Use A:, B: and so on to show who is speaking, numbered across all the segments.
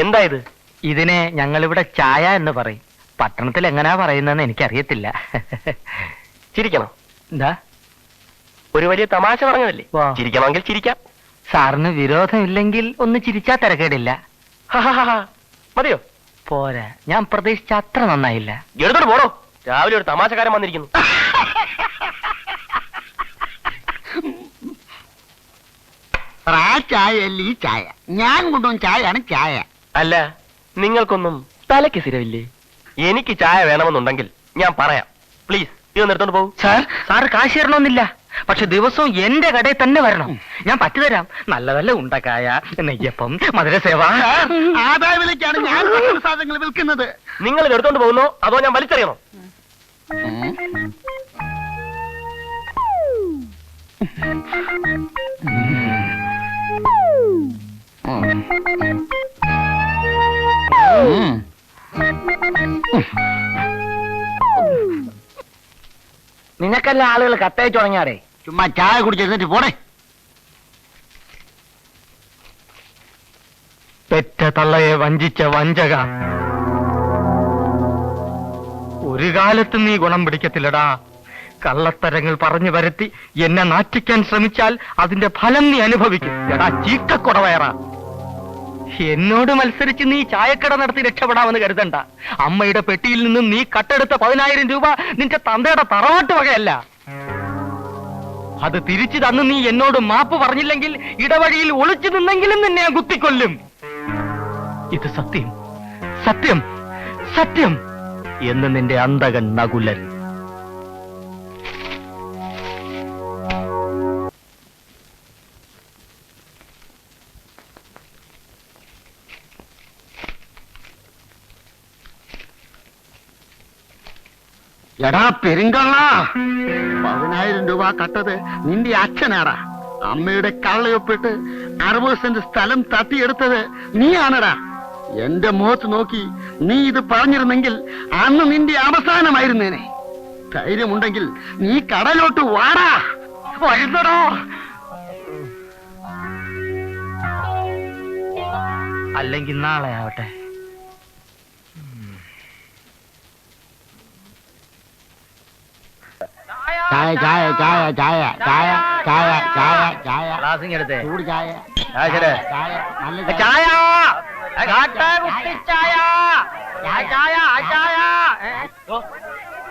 A: എന്താ ഇത്
B: ഇതിനെ ഞങ്ങളിവിടെ ചായ എന്ന് പറയും. പട്ടണത്തിൽ എങ്ങനാ പറയുന്നതെന്ന് എനിക്കറിയത്തില്ല.
A: ചിരിക്കണം.
B: എന്താ?
A: ഒരു വലിയ തമാശ പറഞ്ഞതല്ലേ?
B: വാ.
A: ചിരിക്കണമെങ്കിൽ ചിരിക്കാം.
B: സാറിന് വിരോധമില്ലെങ്കിൽ ഒന്ന് ചിരിച്ചാ തിരക്കേടില്ല.
A: ഹഹഹഹ. മതിയോ?
B: പോരാ. ഞാൻ പ്രതീക്ഷിച്ച അത്ര നന്നായില്ല.
A: എടുത്തോട്ട് പോടോ. രാവിലെ ഒരു തമാശക്കാരൻ വന്നിരിക്കുന്നു.
C: ആ ചായ അല്ല ഈ ചായ? ഞാൻ കൊണ്ടുവന്ന ചായയാണ് ചായ.
A: അല്ല നിങ്ങൾക്കൊന്നും തലയ്ക്ക് സ്ഥിരമില്ലേ? എനിക്ക് ചായ വേണമെന്നുണ്ടെങ്കിൽ ഞാൻ പറയാം. പ്ലീസ് ഇതൊന്ന് എടുത്തോണ്ട് പോകും.
B: സാർ സാർ കാശ് തരണമെന്നില്ല. പക്ഷെ ദിവസവും എന്റെ കടയിൽ തന്നെ വരണം. ഞാൻ പറ്റുതരാം നല്ല നല്ല ഉണ്ടക്കായ നെയ്യപ്പം മധുരസേവ.
C: ആദായ വിലയ്ക്കാണ് ഞാൻ ഭക്ഷണ സാധനങ്ങൾ വിൽക്കുന്നത്.
A: നിങ്ങൾ ഇത് എടുത്തോണ്ട് പോകുന്നോ? അതോ ഞാൻ വലിച്ചെറിയണോ?
B: നിനക്കല്ല ആളുകൾ കത്തയച്ചു തുടങ്ങിയാടേ?
C: ചുമ്മാ ചായ കുടിച്ചിരുന്നിട്ട് പോടെ.
B: പെറ്റ തള്ളയെ വഞ്ചിച്ച വഞ്ചക. ഒരു കാലത്ത് നീ ഗുണം പിടിക്കത്തില്ലടാ. കള്ളത്തരങ്ങൾ പറഞ്ഞു വരുത്തി എന്നെ നാറ്റിക്കാൻ ശ്രമിച്ചാൽ അതിന്റെ ഫലം നീ അനുഭവിക്കും. എടാ ചീക്കക്കൊടവയറ എന്നോട് മത്സരിച്ച് നീ ചായക്കട നടത്തി രക്ഷപ്പെടാമെന്ന് കരുതണ്ട. അമ്മയുടെ പെട്ടിയിൽ നിന്നും നീ കട്ടെടുത്ത പതിനായിരം രൂപ നിന്റെ തന്തയുടെ തറവാട്ട് വകയല്ല. അത് തിരിച്ചു തന്ന് നീ എന്നോട് മാപ്പ് പറഞ്ഞില്ലെങ്കിൽ ഇടവഴിയിൽ ഒളിച്ചു നിന്നെങ്കിലും നിന്നെ ഞാൻ കുത്തിക്കൊല്ലും. ഇത് സത്യം. സത്യം. സത്യം. എന്ന് നിന്റെ അന്തകൻ നകുലൻ.
C: എടാ പെരിങ്കള്ള. പതിനായിരം രൂപ കട്ടത് നിന്റെ അച്ഛനാടാ. അമ്മയുടെ കള്ളയൊപ്പിട്ട് അറുപത് സെന്റ് സ്ഥലം തട്ടിയെടുത്തത് നീയാണടാ. എന്റെ മുഖത്ത് നോക്കി നീ ഇത് പറഞ്ഞിരുന്നെങ്കിൽ അന്ന് നിന്റെ അവസാനമായിരുന്നേനെ. ധൈര്യമുണ്ടെങ്കിൽ നീ കടലോട്ട് വാടാ.
B: വരുന്നടോ. അല്ലെങ്കിൽ നാളെ ആവട്ടെ.
C: ചായ ചായ ചായ ചായ ചായ ചായ ചായ ചായ
B: ക്ലാസ്സിങ് എടുത്തേ
C: ചൂട് ചായ
B: ആ, ശരി.
C: ചായ നല്ല
B: ചായ ചായ ചായ ചായ ചായ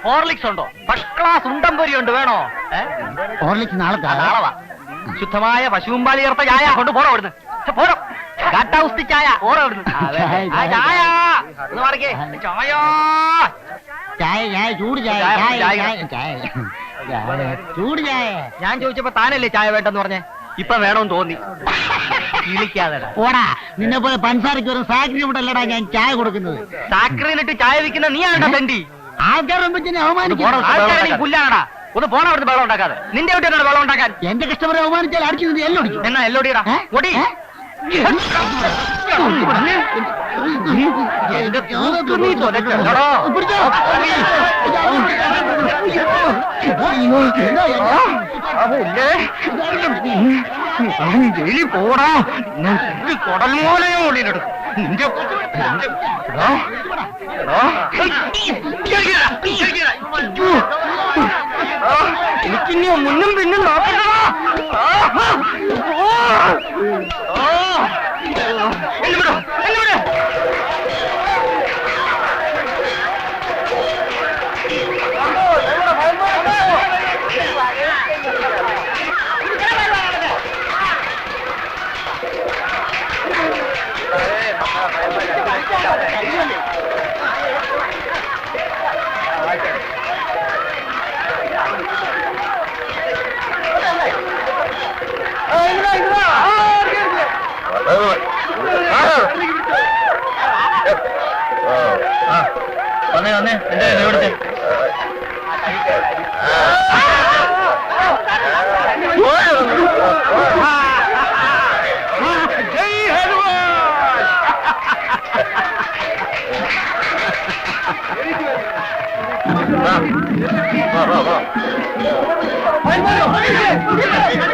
B: ഹോർലിക്സ് ഉണ്ടോ ഫസ്റ്റ് ക്ലാസ് ഉണ്ടംപൊരി ഉണ്ട് വേണോ ഏ?
C: ഹോർലിക്സ് നാളെ
B: ആ, നാളെ വാ. ശുദ്ധമായ പശുമ്പാലി ചേർത്ത ചായ കൊണ്ട് പോറോ അവിടുന്ന് ഛെ, പോരോ കാട്ട ഉസ്തി ചായ പോറോ അവിടുന്ന് ആ, അതെ. ആ, ചായ ഒന്ന് മാറിക്കേ ചായ
C: ചായ ചായ ചൂട് ചായ
B: ചായ,
C: ചായ
B: ചായ.
C: ചൂട് ചായ
B: ഞാൻ ചോദിച്ചപ്പോ താനല്ലേ ചായ വേണ്ടെന്ന് പറഞ്ഞേ? ഇപ്പൊ വേണമെന്ന് തോന്നി. കിളിക്കാതെ
C: പോടാ നിന്നെ പോലെ പഞ്ചസാരക്ക് ഒരു സാക്രി ഇവിടെ അല്ലടാ ഞാൻ ചായ കൊടുക്കുന്നത്.
B: സാക്രീനിട്ട് ചായ വിൽക്കുന്ന നീ ആണ്ടാ തണ്ടി
C: ആൾക്കാരെ വെച്ചിനെ അവമാനിക്കും
B: ആൾക്കാരെ പുല്ലാണടാ ഒന്ന് പോണ അവിടുന്ന് വെള്ളം ഉണ്ടാക്കാതെ. നിന്റെ വീട്ടിൽ വെള്ളം ഉണ്ടാക്കാൻ.
C: എന്റെ കസ്റ്റമറെ അവമാനിച്ചാൽ അടിച്ചു എല്ലൊടിക്കും.
B: എന്നാ എല്ലോടിയടാ.
C: ഏ?
B: എന്റെ തൂക്ക് നീ
C: തുടക്കണ്ടോ
B: അതല്ലേ ജയിലിൽ പോടാ. കൊടൽ മൂലയോ ഓടിയിട്ടെടുക്കും നിന്റെ എനിക്കിനി മുന്നും പിന്നും നോക്കണ്ടോ എന്നെ വിടോ, എന്നെ വിടോ. Yeah.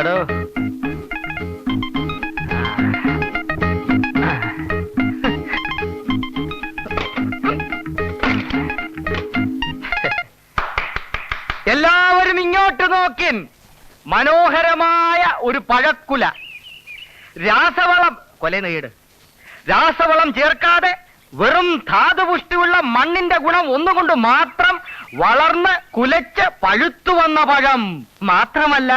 B: എടോ എല്ലാവരും ഇങ്ങോട്ട് നോക്കിൻ. മനോഹരമായ ഒരു പഴക്കുല. രാസവളം കൊല നേട് രാസവളം ചേർക്കാതെ വെറും ധാതുപുഷ്ടിയുള്ള മണ്ണിന്റെ ഗുണം ഒന്നുകൊണ്ട് മാത്രം വളർന്ന് കുലച്ച് പഴുത്തു വന്ന പഴം. മാത്രമല്ല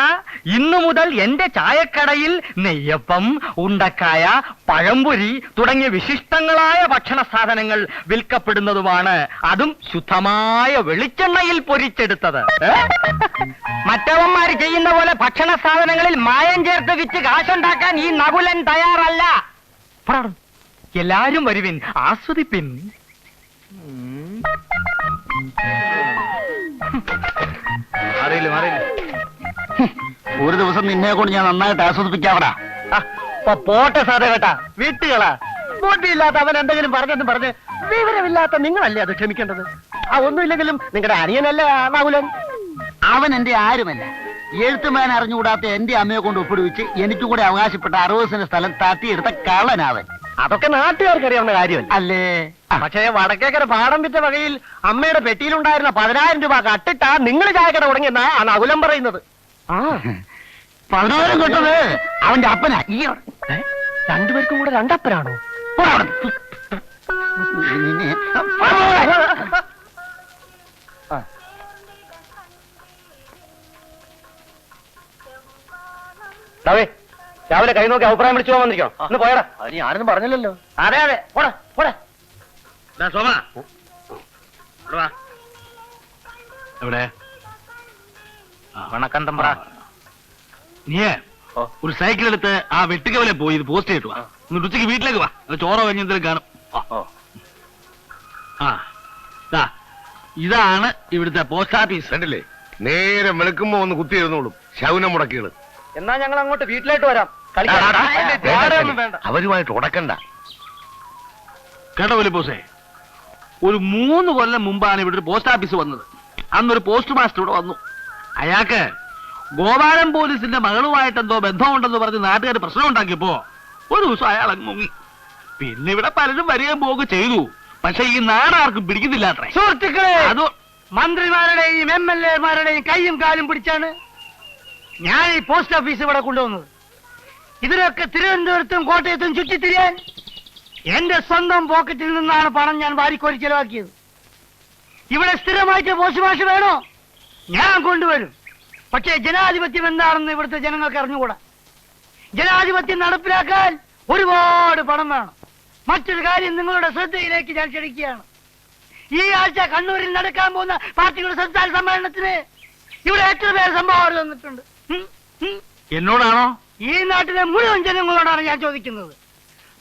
B: ഇന്നു മുതൽ എന്റെ ചായക്കടയിൽ നെയ്യപ്പം ഉണ്ടക്കായ പഴംപൊരി തുടങ്ങിയ വിശിഷ്ടങ്ങളായ ഭക്ഷണ സാധനങ്ങൾ വിൽക്കപ്പെടുന്നതുമാണ് അതും ശുദ്ധമായ വെളിച്ചെണ്ണയിൽ പൊരിച്ചെടുത്തത്. മറ്റവന്മാർ ചെയ്യുന്ന പോലെ ഭക്ഷണ സാധനങ്ങളിൽ മായം ചേർത്ത് വിറ്റ് കാശുണ്ടാക്കാൻ ഈ നകുലൻ തയ്യാറല്ല. എല്ലാരും വരുവിൻ. ആസ്വദിപ്പിൻ. അറിയില്ല അറിയില്ല
C: ഒരു ദിവസം നിന്നെ കൊണ്ട് ഞാൻ നന്നായിട്ട് ആസ്വദിപ്പിക്കാവടാ.
B: പോട്ടെ സാറേ കേട്ടാ. വീട്ടുകളാ. ബുദ്ധിയില്ലാത്ത അവൻ എന്തെങ്കിലും പറഞ്ഞെന്ന് പറഞ്ഞ് വിവരമില്ലാത്ത നിങ്ങളല്ലേ അത് ക്ഷമിക്കേണ്ടത്? ആ ഒന്നുമില്ലെങ്കിലും നിങ്ങളുടെ അനിയനല്ലേ രാഹുലൻ നകുലൻ
C: അവൻ എന്റെ ആരുമല്ല. എഴുത്തുമാൻ അറിഞ്ഞുകൂടാത്ത എന്റെ അമ്മയെ കൊണ്ട് ഒപ്പിടുവിച്ച് എനിക്ക് കൂടെ അവകാശപ്പെട്ട അറുപത് സെന്റ് സ്ഥലം തട്ടിയെടുത്ത കള്ളനാവൻ.
B: അതൊക്കെ നാട്ടുകാർക്ക് അറിയാവുന്ന കാര്യമല്ല?
C: അല്ലേ?
B: പക്ഷേ വടക്കേക്കര പാടം വിറ്റ വകയിൽ അമ്മയുടെ പെട്ടിയിലുണ്ടായിരുന്ന പതിനായിരം രൂപ കട്ടിട്ടാ നിങ്ങൾ ചായക്കട തുടങ്ങിയെന്നാ ആണ് അകുലം പറയുന്നത്. ആ.
C: പതിനായിരം കിട്ടത് അവന്റെ അപ്പനാ. ഈ?
B: രണ്ടുപേർക്കും കൂടെ രണ്ടപ്പരാണോ രാവിലെ കൈ നോക്കി അഭിപ്രായം വിളിച്ചു പോകാൻ വന്നിരിക്കോ ഒന്ന് പോയടാ.
A: അതിന് ഞാനൊന്നും പറഞ്ഞില്ലല്ലോ.
B: അതെ അതെ. പോടാ പോടാ.
A: സോമ. എവിടെ?
B: വണക്കം തമ്പ്ര
A: നീ ഒരു സൈക്കിൾ എടുത്ത് ആ വെട്ടുകവലെ പോയി ഇത് പോസ്റ്റ് ചെയ്തിട്ട് വാ. എന്നിട്ട് ഉച്ചയ്ക്ക് വീട്ടിലേക്ക് വാ. അത് ചോറോ കഴിഞ്ഞെന്തെങ്കിലും കാണും. ആ. ദാ, ഇതാണ് ഇവിടുത്തെ പോസ്റ്റ് ഓഫീസ്.
D: കണ്ടില്ലേ? നേരെ വെളുക്കുമ്പോ ഒന്ന് കുത്തി എഴുന്നോളും ശൗനം മുടക്കികൾ
B: എന്നാ ഞങ്ങൾ അങ്ങോട്ട് വീട്ടിലായിട്ട് വരാം.
D: അവരുമായിട്ട് ഉടക്കണ്ട.
A: കേട്ടോ വലിപ്പോസേ ഒരു മൂന്ന് കൊല്ലം മുമ്പാണ് ഇവിടെ ഒരു പോസ്റ്റ് ഓഫീസ് വന്നത്. അന്നൊരു പോസ്റ്റ് മാസ്റ്റർ ഇവിടെ വന്നു. അയാൾക്ക് ഗോപാലൻ പോലീസിന്റെ മകളുമായിട്ട് എന്തോ ബന്ധമുണ്ടെന്ന് പറഞ്ഞ് നാട്ടുകാർ പ്രശ്നം ഉണ്ടാക്കിയപ്പോ ഒരു ദിവസം അയാൾ അങ്ങ് മുങ്ങി. പിന്നെ ഇവിടെ പലരും വരികയും പോവുകയും ചെയ്തു. പക്ഷെ ഈ നാടാർക്കും പിടിക്കുന്നില്ല
B: സുഹൃത്തുക്കളെ
A: അത്
B: മന്ത്രിമാരുടെയും എം എൽ എമാരുടെയും കൈയും കാലും പിടിച്ചാണ് ഞാൻ ഈ പോസ്റ്റ് ഓഫീസ് ഇവിടെ കൊണ്ടുവന്നത്. ഇതിനൊക്കെ തിരുവനന്തപുരത്തും കോട്ടയത്തും ചുറ്റിത്തിരിയാൻ എന്റെ സ്വന്തം പോക്കറ്റിൽ നിന്നാണ് പണം ഞാൻ വാരിക്കോരി ചെലവാക്കിയത്. ഇവിടെ സ്ഥിരമായിട്ട് പോസ്റ്റ് വേണോ? ഞാൻ കൊണ്ടുവരും.
E: പക്ഷേ ജനാധിപത്യം എന്താണെന്ന് ഇവിടുത്തെ ജനങ്ങൾക്ക് അറിഞ്ഞുകൂടാ. ജനാധിപത്യം നടപ്പിലാക്കാൻ ഒരുപാട് പണം വേണം. മറ്റൊരു കാര്യം നിങ്ങളുടെ ശ്രദ്ധയിലേക്ക് ഞാൻ ക്ഷണിക്കുകയാണ്. ഈ ആഴ്ച കണ്ണൂരിൽ നടക്കാൻ പോകുന്ന പാർട്ടിയുടെ സംസ്ഥാന സമ്മേളനത്തിന് ഇവിടെ എത്ര പേര് സംഭാവന തന്നിട്ടുണ്ട്?
A: എന്നോടാണോ?
E: ഈ നാട്ടിലെ മുഴുവൻ ജനങ്ങളോടാണ് ഞാൻ ചോദിക്കുന്നത്.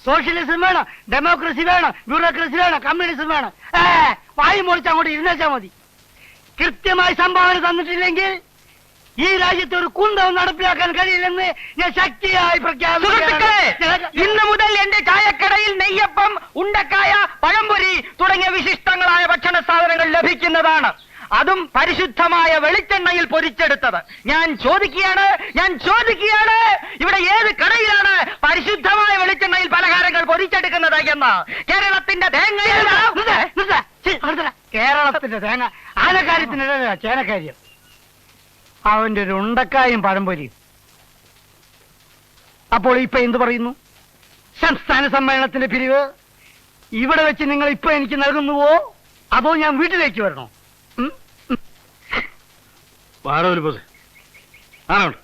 E: സോഷ്യലിസം വേണം ഡെമോക്രസി വേണം ബ്യൂറോക്രസി വേണം കമ്മ്യൂണിസം വേണം. ഏ വായു മുറിച്ച് അങ്ങോട്ട് ഇരുന്നേച്ചാ മതി. കൃത്യമായി സംഭാവന തന്നിട്ടില്ലെങ്കിൽ ഈ രാജ്യത്ത് ഒരു കുന്തവും നടപ്പിലാക്കാൻ കഴിയില്ലെന്ന് ഞാൻ ശക്തിയായി പ്രഖ്യാപിക്കുന്നു
B: ഇന്ന് മുതൽ എന്റെ ചായക്കടയിൽ നെയ്യപ്പം ഉണ്ടക്കായ പഴംപൊരി തുടങ്ങിയ വിശിഷ്ടങ്ങളായ ഭക്ഷണ സാധനങ്ങൾ ലഭിക്കുന്നതാണ്. അതും പരിശുദ്ധമായ വെളിച്ചെണ്ണയിൽ പൊരിച്ചെടുത്തത്. ഞാൻ ചോദിക്കുകയാണ് ഞാൻ ചോദിക്കുകയാണ് ഇവിടെ ഏത് കടയിലാണ് പരിശുദ്ധമായ വെളിച്ചെണ്ണയിൽ പലഹാരങ്ങൾ പൊരിച്ചെടുക്കുന്നത് എന്ന്. കേരളത്തിന്റെ
E: തേങ്ങ. കേരളത്തിന്റെ തേങ്ങ. ആനക്കാര്യത്തിനിടയില ചേനക്കാര്യം അവന്റെ ഒരു ഉണ്ടക്കായും പഴംപൊരിയും. അപ്പോൾ ഇപ്പൊ എന്ത് പറയുന്നു? സംസ്ഥാന സമ്മേളനത്തിന്റെ പിരിവ്. ഇവിടെ വെച്ച് നിങ്ങൾ ഇപ്പൊ എനിക്ക് നൽകുന്നുവോ? അതോ ഞാൻ വീട്ടിലേക്ക് വരണോ? ഉം?
A: വാറോലിപ്പോസ് ആണോണ്ട്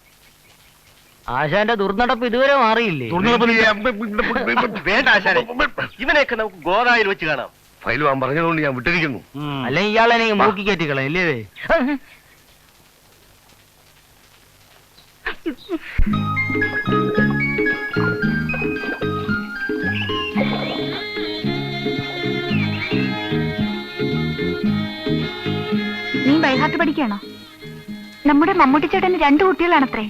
B: ആശാന്റെ ദുർനടപ്പ് ഇതുവരെ മാറിയില്ലേ?
D: വേണ്ട ആശാനെ.
F: ഇവനെയൊക്കെ നമുക്ക് ഗോദായിൽ വെച്ച് കാണാം.
D: ഫയൽ വാൻ പറഞ്ഞതുകൊണ്ട് ഞാൻ വിട്ടിരിക്കുന്നു.
B: അല്ലെ ഇയാളെ മൂക്കി കയറ്റിക്കളെ ഇല്ലേ?
G: നീ ബൈഹാർട്ട് പഠിക്കാണോ നമ്മുടെ മമ്മൂട്ടി ചേട്ടന് രണ്ടു കുട്ടികളാണത്രേ.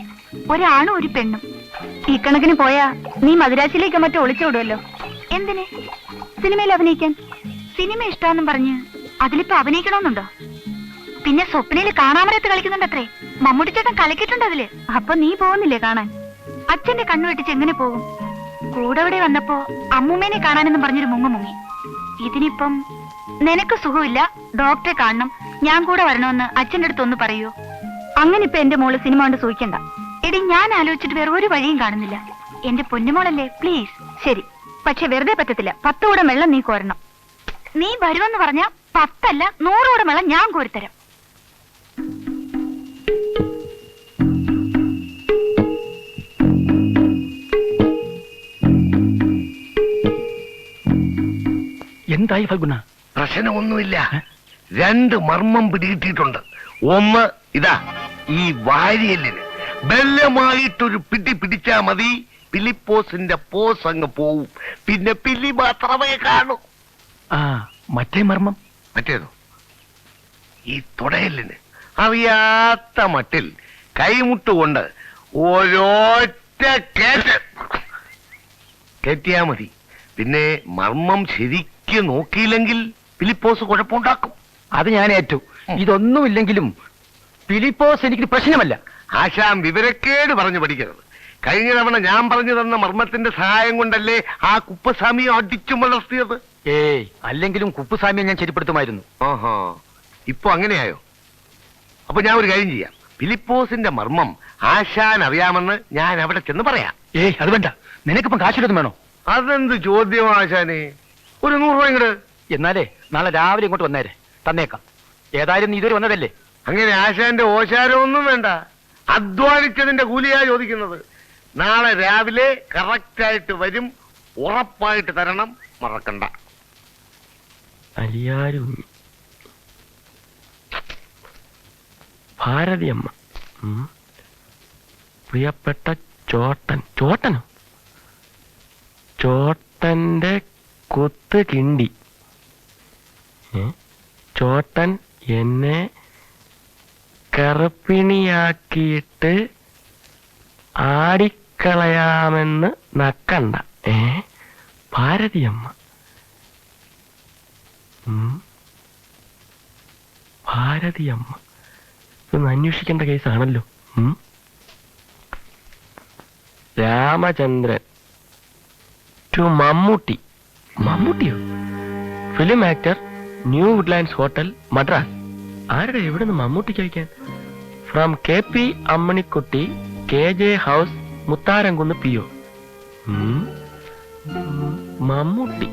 G: ഒരാണും ഒരു പെണ്ണും. ഈ കണക്കിന് പോയാ നീ മദ്രാസിലേക്ക് മറ്റോ ഒളിച്ചോടുമല്ലോ എന്തിനെ? സിനിമയിൽ അഭിനയിക്കാൻ? സിനിമ ഇഷ്ടാന്നും പറഞ്ഞ് അതിലിപ്പോ അഭിനയിക്കണമെന്നുണ്ടോ? പിന്നെ സ്വപ്നയിൽ കാണാമരത്ത് കളിക്കുന്നുണ്ടത്രേ. മമ്മൂട്ടി ചേട്ടൻ കളിക്കിട്ടുണ്ട് അതിൽ. അപ്പൊ നീ പോകുന്നില്ലേ കാണാൻ? അച്ഛന്റെ കണ്ണു വെട്ടിച്ച് എങ്ങനെ പോകും? കൂടെ ഇവിടെ വന്നപ്പോ അമ്മൂമ്മേനെ കാണാനെന്നും പറഞ്ഞൊരു മുങ്ങ മുങ്ങി. ഇതിനിപ്പം നിനക്ക് സുഖമില്ല. ഡോക്ടറെ കാണണം. ഞാൻ കൂടെ വരണമെന്ന് അച്ഛന്റെ അടുത്ത് ഒന്ന് പറയൂ. അങ്ങനെ ഇപ്പൊ എന്റെ മോൾ സിനിമ കൊണ്ട് സൂചിക്കണ്ട എടി ഞാൻ ആലോചിച്ചിട്ട് വേറെ ഒരു വഴിയും കാണുന്നില്ല. എന്റെ പൊന്നുമോളല്ലേ പ്ലീസ് ശരി. പക്ഷെ വെറുതെ പറ്റത്തില്ല. പത്ത് കൂടം വെള്ളം നീ കോരണം. നീ വരുമെന്ന് പറഞ്ഞ പത്തല്ല നൂറുകൂടെ കൂടം വെള്ളം ഞാൻ കോരിത്തരാം.
B: എന്തായി ഫഗുണ?
D: പ്രശ്നമൊന്നുമില്ല. രണ്ട് മർമ്മം പിടികിട്ടിയിട്ടുണ്ട്. ഒന്ന് ഇതാ. ഈ വാരിയല്ലിന് ബലമായിട്ടൊരു പിടി പിടിച്ചാ മതി. പിലിപ്പോസിന്റെ പോസ് അങ്ങ് പോവും. പിന്നെ പിലി മാത്രമേ കാണൂ.
B: ആ മറ്റേ മർമ്മം.
D: മറ്റേതോ? ഈ തുടയല്ലിന് അറിയാത്ത മട്ടിൽ കൈമുട്ടുകൊണ്ട് ഓരോറ്റ കേട്ട് കയറ്റിയാ മതി. പിന്നെ മർമ്മം ശരിക്ക് നോക്കിയില്ലെങ്കിൽ ഫിലിപ്പോസ് കുഴപ്പമുണ്ടാക്കും.
B: അത് ഞാൻ ഏറ്റു ഇതൊന്നുമില്ലെങ്കിലും ഫിലിപ്പോസ് എനിക്ക് പ്രശ്നമല്ല.
D: ആശാം വിവരക്കേട് പറഞ്ഞു പഠിക്കരുത്. കഴിഞ്ഞ തവണ ഞാൻ പറഞ്ഞു തന്ന മർമ്മത്തിന്റെ സഹായം കൊണ്ടല്ലേ ആ കുപ്പസ്വാമിയെ അടിച്ചു വളർത്തിയത്?
B: ഏയ് അല്ലെങ്കിലും കുപ്പുസ്വാമിയെ ഞാൻ ശരിപ്പെടുത്തുമായിരുന്നു.
D: ഓഹോ ഇപ്പൊ അങ്ങനെയായോ? അപ്പൊ ഞാൻ ഒരു കാര്യം ചെയ്യാം. ഫിലിപ്പോസിന്റെ മർമ്മം ആശാൻ അറിയാമെന്ന് ഞാൻ അവിടെ ചെന്ന് പറയാം.
B: ഏയ് അത് വേണ്ട. നിനക്കിപ്പം കാശിലൊന്നും വേണോ?
D: അതെന്ത് ചോദ്യം ആശാനെ? ഒരു നൂറ് രൂപ ഇങ്ങട്.
B: എന്നാലേ നാളെ രാവിലെ ഇങ്ങോട്ട് വന്നേരെ. തന്നേക്കാം. ഏതായാലും നീ ഇതുവരെ വന്നതല്ലേ?
D: അങ്ങനെ ആശാന്റെ ഓശാരമൊന്നും വേണ്ട. അധ്വാനിച്ചതിന്റെ കൂലിയാ ചോദിക്കുന്നത്. നാളെ രാവിലെ കറക്റ്റായിട്ട് വരും ഉറപ്പായിട്ട് തരണം മറക്കണ്ട.
F: അലിയാരും. ഭാരതിയമ്മ. പ്രിയപ്പെട്ട ചോട്ടൻ. ചോട്ടനോ? ചോട്ടന്റെ കൊത്ത് കിണ്ടി? ചോട്ടൻ എന്നെ കറുപ്പിണിയാക്കിയിട്ട് ആടിക്കളയാമെന്ന് നക്കണ്ട. ഏ? ഭാരതിയമ്മ. ഭാരതിയമ്മ. ഇതൊന്ന് അന്വേഷിക്കേണ്ട കേസാണല്ലോ. Ramachandran to Mammootty. മമ്മൂട്ടിയോ? Film actor new Woodlands hotel Madras. ആരുടെ എവിടുന്ന് മമ്മൂട്ടിക്ക് അയക്കാൻ? From K P Ammanikutty K J house Mutharamkunnu P O. Mammootty.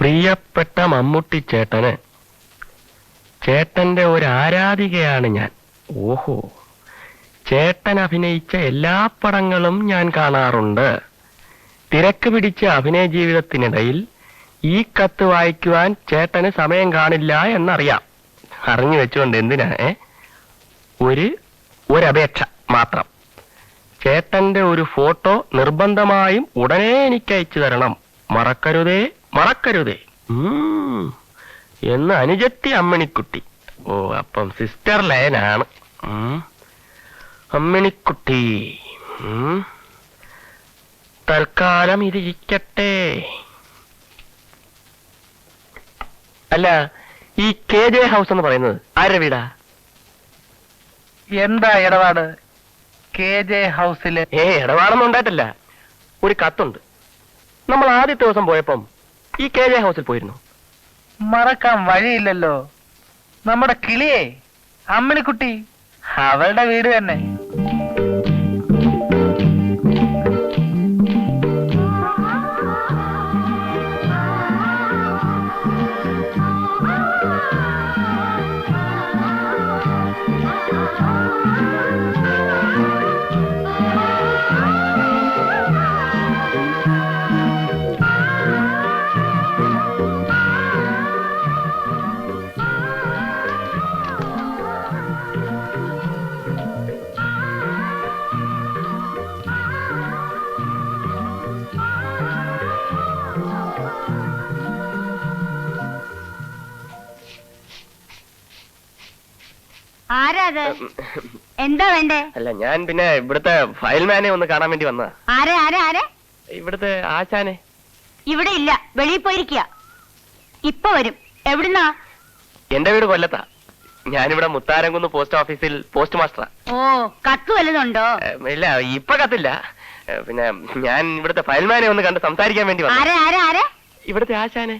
F: പ്രിയപ്പെട്ട മമ്മൂട്ടി ചേട്ടന്. ചേട്ടന്റെ ഒരു ആരാധികയാണ് ഞാൻ. ഓഹോ. ചേട്ടൻ അഭിനയിച്ച എല്ലാ പടങ്ങളും ഞാൻ കാണാറുണ്ട്. തിരക്ക് പിടിച്ച അഭിനയ ജീവിതത്തിനിടയിൽ ഈ കത്ത് വായിക്കുവാൻ ചേട്ടന് സമയം കാണില്ല എന്നറിയാം. അറിഞ്ഞു വെച്ചുകൊണ്ട് എന്തിനാ ഒരു ഒരപേക്ഷ മാത്രം. ചേട്ടന്റെ ഒരു ഫോട്ടോ നിർബന്ധമായും ഉടനെ എനിക്ക് അയച്ചു തരണം. മറക്കരുതേ മറക്കരുതേ. എന്ന് അനുജത്തി അമ്മണിക്കുട്ടി. ഓ അപ്പം സിസ്റ്റർ ലയനാണ്. അമ്മിണിക്കുട്ടി. തൽക്കാലം ഇരിക്കട്ടെ അല്ല ഈ കെ ജെ ഹൗസ് എന്ന് പറയുന്നത് ആരുടെ വീടാ?
H: എന്താ ഇടപാട്? കെ ജെ ഹൗസിൽ.
F: ഏ ഇടപാടൊന്നും ഉണ്ടായിട്ടില്ല. ഒരു കത്തുണ്ട്. നമ്മൾ ആദ്യത്തെ ദിവസം പോയപ്പം ഈ കെ ജെ ഹൗസിൽ പോയിരുന്നു.
H: മറക്കാൻ വഴിയില്ലല്ലോ. നമ്മുടെ കിളിയെ അമ്മിണിക്കുട്ടി അവളുടെ വീട് തന്നെ.
I: അത്. എന്താ വേണ്ടേ?
F: അല്ല ഞാൻ പിന്നെ ഇവിടുത്തെ ഫയൽമാനെ ഒന്ന് കാണാൻ വേണ്ടി വന്നതാ.
I: ആരെ ആരെ ആരെ?
F: ഇവിടുത്തെ ആശാനെ.
I: ഇവിടെ ഇല്ല. വെളിയിൽ പോയിരിക്കുക. ഇപ്പൊ വരും. എവിടുന്നാ?
F: എന്റെ വീട് കൊല്ലത്താ. ഞാനിവിടെ മുത്താരംകുന്ന് പോസ്റ്റ് ഓഫീസിൽ പോസ്റ്റ് മാസ്റ്ററാ.
I: ഓ കത്ത് വല്ലതുണ്ടോ?
F: ഇല്ല ഇപ്പൊ കത്തില്ല. പിന്നെ ഞാൻ ഇവിടുത്തെ ഫയൽമാനെ ഒന്ന് കണ്ട് സംസാരിക്കാൻ വേണ്ടി
I: ആരെ ആരെ ആരെ?
F: ഇവിടുത്തെ ആശാനെ.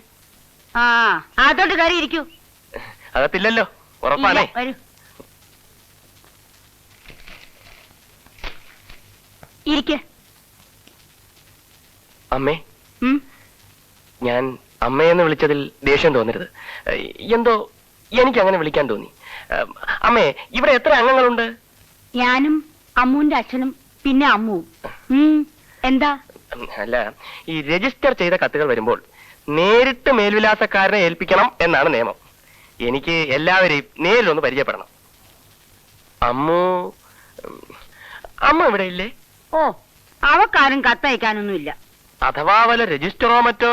I: ആ അതോട്ട് കയറി ഇരിക്കൂ
F: അകത്തില്ലല്ലോ. ഉറപ്പാണേ.
I: വരൂ. ഇരിക്ക്.
F: അമ്മേ. ഞാൻ അമ്മയെന്ന് വിളിച്ചതിൽ ദേഷ്യം തോന്നരുത്. എന്തോ എനിക്ക് അങ്ങനെ വിളിക്കാൻ തോന്നി. അമ്മേ ഇവിടെ എത്ര അംഗങ്ങളുണ്ട്?
I: ഞാനും അമ്മുവിന്റെ അച്ഛനും പിന്നെ അമ്മുവും. എന്താ?
F: അല്ല ഈ രജിസ്റ്റർ ചെയ്ത കത്തുകൾ വരുമ്പോൾ നേരിട്ട് മേൽവിലാസക്കാരനെ ഏൽപ്പിക്കണം എന്നാണ് നിയമം. എനിക്ക് എല്ലാവരെയും നേരിലൊന്ന് പരിചയപ്പെടണം. അമ്മു അമ്മ ഇവിടെ ഇല്ലേ?
I: ഓ അവക്കാരും കത്തയക്കാനൊന്നുമില്ല.
F: അഥവാ വല്ല രജിസ്റ്ററോ മറ്റോ?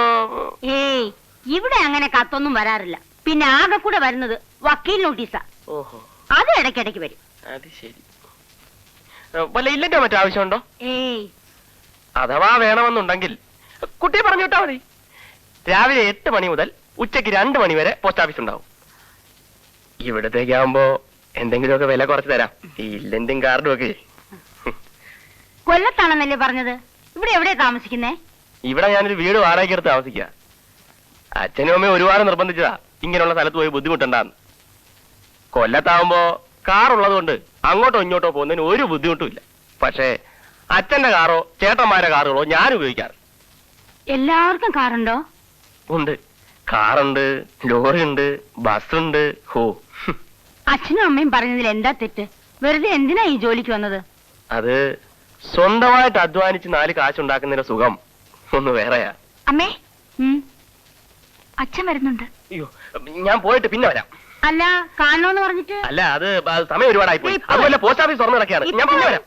I: ഏയ് ഇവിടെ അങ്ങനെ കത്തൊന്നും വരാറില്ല. പിന്നെ ആകെ കൂടെ വരുന്നത് വക്കീൽ നോട്ടീസാ.
F: ഓഹോ.
I: അത് ഇടയ്ക്കിടയ്ക്ക് വരും.
F: അത് ശരി. വല്ല ഇല്ലന്റെ മറ്റോ ആവശ്യമുണ്ടോ?
I: ഏയ്.
F: അഥവാ വേണമെന്നുണ്ടെങ്കിൽ കുട്ടിയെ പറഞ്ഞു വിട്ടാ മതി. രാവിലെ എട്ട് മണി മുതൽ ഉച്ചയ്ക്ക് രണ്ട് മണി വരെ പോസ്റ്റ് ഓഫീസ് ഉണ്ടാവും. ഇവിടത്തേക്കാവുമ്പോ എന്തെങ്കിലുമൊക്കെ വില കുറച്ച് തരാം. ഈ ഇല്ലന്റും കാർഡും ഒക്കെ.
I: കൊല്ലത്താണെന്നല്ലേ പറഞ്ഞത്? ഇവിടെ എവിടെയാ താമസിക്കുന്നേ?
F: ഇവിടെ ഞാനൊരു വീട് വാടകയ്ക്ക് എടുത്ത് താമസിക്കുക അച്ഛനും അമ്മയും ഒരുപാട് നിർബന്ധിച്ചതാ. ഇങ്ങനെയുള്ള സ്ഥലത്ത് പോയി ബുദ്ധിമുട്ടുണ്ടാന്ന്. കൊല്ലത്താവുമ്പോ കാർ ഉള്ളതുകൊണ്ട് അങ്ങോട്ടോ ഇങ്ങോട്ടോ പോകുന്നതിന് ഒരു ബുദ്ധിമുട്ടും ഇല്ല പക്ഷേ അച്ഛന്റെ കാറോ ചേട്ടന്മാരെ കാറുകളോ ഞാൻ ഉപയോഗിക്കാറ്.
I: എല്ലാവർക്കും കാറുണ്ടോ?
F: ഉണ്ട്. കാറുണ്ട് ലോറിയുണ്ട് ബസ്സുണ്ട്. ഹും.
I: അച്ഛനും അമ്മയും പറഞ്ഞതിൽ എന്താ തെറ്റ്? വെറുതെ എന്തിനാ ഈ ജോലിക്ക് വന്നത്?
F: അത് സ്വന്തമായിട്ട് അധ്വാനിച്ച് നാല് കാശുണ്ടാക്കുന്നതിന്റെ സുഖം ഒന്ന് വേറെയാ.
I: അമ്മേ അച്ഛൻ വരുന്നുണ്ട്.
F: അയ്യോ ഞാൻ പോയിട്ട് പിന്നെ വരാം.
I: അല്ല കാണണോന്ന് പറഞ്ഞിട്ട്?
F: അല്ല അത് സമയം ഒരുപാടായി പോയി അതുപോലെ പോസ്റ്റ് ഓഫീസ് തുറന്നു കിടക്കുകയാണ് ഞാൻ പിന്നെ വരാം.